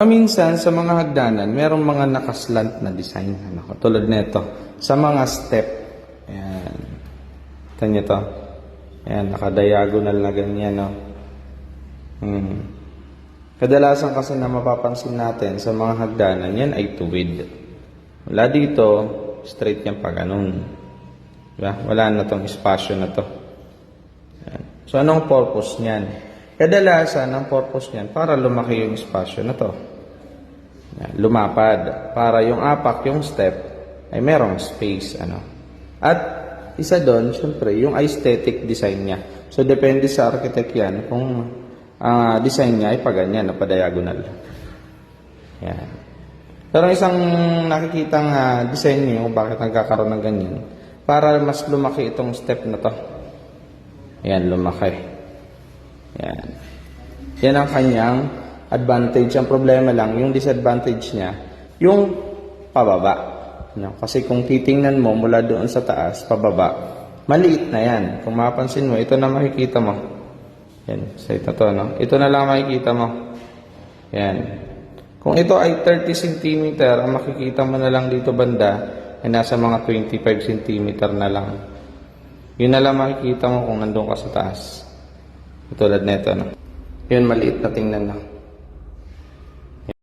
Minsan sa mga hagdanan, merong mga nakaslant na design. Ano, tulad nito. Sa mga step. Ayan. Ito nyo to. Ayan, nakadiagonal na ganyan. No? Hmm. Kadalasan kasi na mapapansin natin sa mga hagdanan, yan ay tuwid. Wala dito, straight yan pa ganun. Diba? Wala na tong espasyo na to. Ayan. So, anong purpose niyan? Kadalasan, ang purpose niyan, para lumaki yung espasyo na to. Yan, lumapad. Para yung apak, yung step, ay merong space. Ano. At isa doon, syempre, yung aesthetic design niya. So, depende sa architect yan kung ang design niya ay paganyan, na pa-diagonal. Yan. Pero isang nakikitang ah, design niyo bakit nagkakaroon ng ganyan, para mas lumaki itong step na to. Yan, lumaki. Yan. Yan ang kanyang advantage. Ang problema lang, yung disadvantage niya, yung pababa. Yan. Kasi kung titingnan mo mula doon sa taas, pababa, maliit na yan. Kung mapansin mo, ito na makikita mo. Yan, sa ito to, no? Ito na lang makikita mo. Yan. Kung ito ay 30 cm, ang makikita mo na lang dito banda, ay nasa mga 25 cm na lang. Yun na lang makikita mo kung nandun ka sa taas. Tulad nito, no? Yun, maliit na tingnan lang.